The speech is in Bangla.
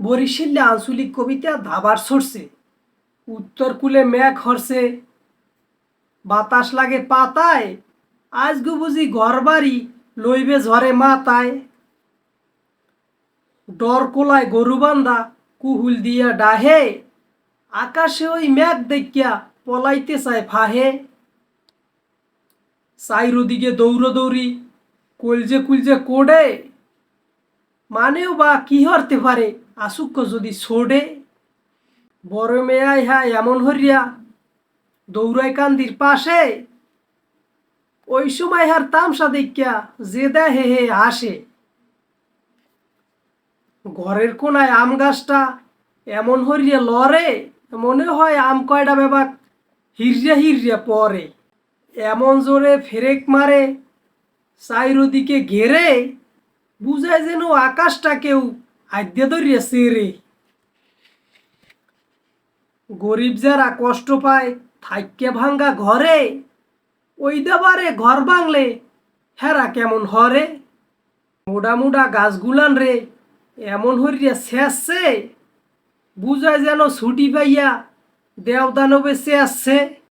বরিশালে আঞ্চলিক কবিতা ধাবার সরছে উত্তর কূলে মেঘ হরছে বাতাস লাগে পাতায়, আজগু বুঝি ঘর বাড়ি লইবে ঝরে মাথায়। ডর কোলায় গরু বান্ধা কুহুল দিয়া ডাহে, আকাশে ওই মেঘ দেখিয়া পলাইতে চায় ফাহে। চাইরো দিকে দৌড়ো দৌড়ি, কলজে কুলজে কোডে, মানেও বা কি হরতে পারে আসুক যদি ছোড়ে বড় মেয়াই হ্যাঁ এমন হরিয়া দৌড়াই কান্দির পাশে। ওই সময় হার তামসা দেখিয়া যে দেয় হে হে আসে ঘরের কোনায় আম গাছটা এমন হরিয়া লরে মনে হয় আম কয়টা বেবাক হিরিয়া হিরিয়া পরে। এমন জোরে ফেরেক মারে চাইরো দিকে ঘেরে, বুঝায় যেন আকাশটা কেউ আদ্যে ধরিয়া সেরে গরিব যারা কষ্ট পায় থাইকে ভাঙ্গা ঘরে। ওই দেবারে ঘর ভাঙলে হেরা কেমন হরে? মোডা মোডা গাছগুলান রে, এমন হরিয়া শেষছে। বুঝায় যেন ছুটি পাইয়া দেওদানবে শেষছে।